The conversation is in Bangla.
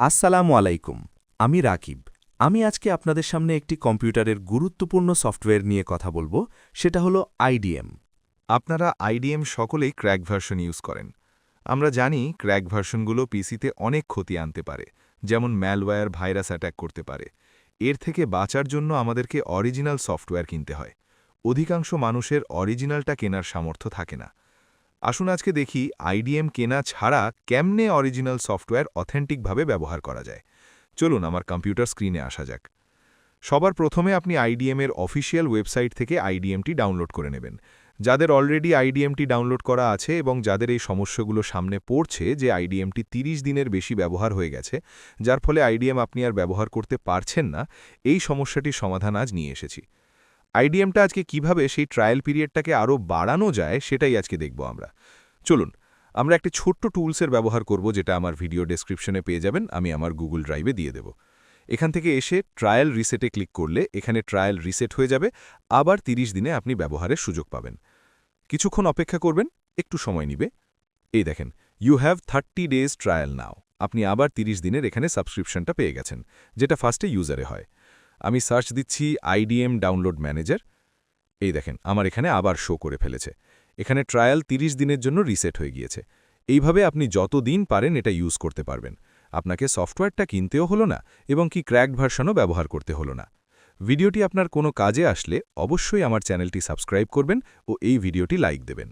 আসসালামু আলাইকুম, আমি রাকিব। আমি আজকে আপনাদের সামনে একটি কম্পিউটারের গুরুত্বপূর্ণ সফটওয়্যার নিয়ে কথা বলব, সেটা হলো আইডিএম। আপনারা আইডিএম সকলেই ক্র্যাক ভার্সন ইউজ করেন। আমরা জানি ক্র্যাক ভার্সনগুলো পিসিতে অনেক ক্ষতি আনতে পারে, যেমন ম্যালওয়্যার ভাইরাস অ্যাটাক করতে পারে। এর থেকে বাঁচার জন্য আমাদেরকে অরিজিনাল সফটওয়্যার কিনতে হয়। অধিকাংশ মানুষের অরিজিনালটা কেনার সামর্থ্য থাকে না। আসুন আজকে দেখি আইডিএম কেনা ছাড়া কেমনে অরিজিনাল সফটওয়্যার অথেন্টিকভাবে ব্যবহার করা যায়। চলুন আমার কম্পিউটার স্ক্রিনে আসা যাক। সবার প্রথমে আপনি আইডিএম এর অফিসিয়াল ওয়েবসাইট থেকে আইডিএমটি ডাউনলোড করে নেবেন। যাদের অলরেডি আইডিএমটি ডাউনলোড করা আছে এবং যাদের এই সমস্যাগুলো সামনে পড়ছে যে আইডিএমটি 30 দিনের বেশি ব্যবহার হয়ে গেছে, যার ফলে আইডিএম আপনি আর ব্যবহার করতে পারছেন না, এই সমস্যাটির সমাধান আজ নিয়ে এসেছি। আইডিএমটা আজকে কীভাবে সেই ট্রায়াল পিরিয়ডটাকে আরও বাড়ানো যায় সেটাই আজকে দেখব আমরা। চলুন, আমরা একটি ছোট্ট টুলসের ব্যবহার করব যেটা আমার ভিডিও ডেসক্রিপশনে পেয়ে যাবেন, আমি আমার গুগল ড্রাইভে দিয়ে দেব। এখান থেকে এসে ট্রায়াল রিসেটে ক্লিক করলে এখানে ট্রায়াল রিসেট হয়ে যাবে, আবার 30 দিনে আপনি ব্যবহারের সুযোগ পাবেন। কিছুক্ষণ অপেক্ষা করবেন, একটু সময় নিবে। এই দেখেন you have thirty days trial now আপনি আবার 30 দিনের এখানে সাবস্ক্রিপশনটা পেয়ে গেছেন, যেটা ফার্স্টে ইউজারে হয়। আমি সার্চ দিচ্ছি আইডিএম ডাউনলোড ম্যানেজার। এই দেখেন, আমার এখানে আবার শো করে ফেলেছে। এখানে ট্রায়াল 30 দিনের জন্য রিসেট হয়ে গিয়েছে। এইভাবে আপনি যত দিন পারেন এটা ইউজ করতে পারবেন। আপনাকে সফটওয়্যারটা কিনতেও হলো না এবং কি ক্র্যাকড ভার্সনও ব্যবহার করতে হলো না। ভিডিওটি আপনার কোনো কাজে আসলে অবশ্যই আমার চ্যানেলটি সাবস্ক্রাইব করবেন ও এই ভিডিওটি লাইক দেবেন।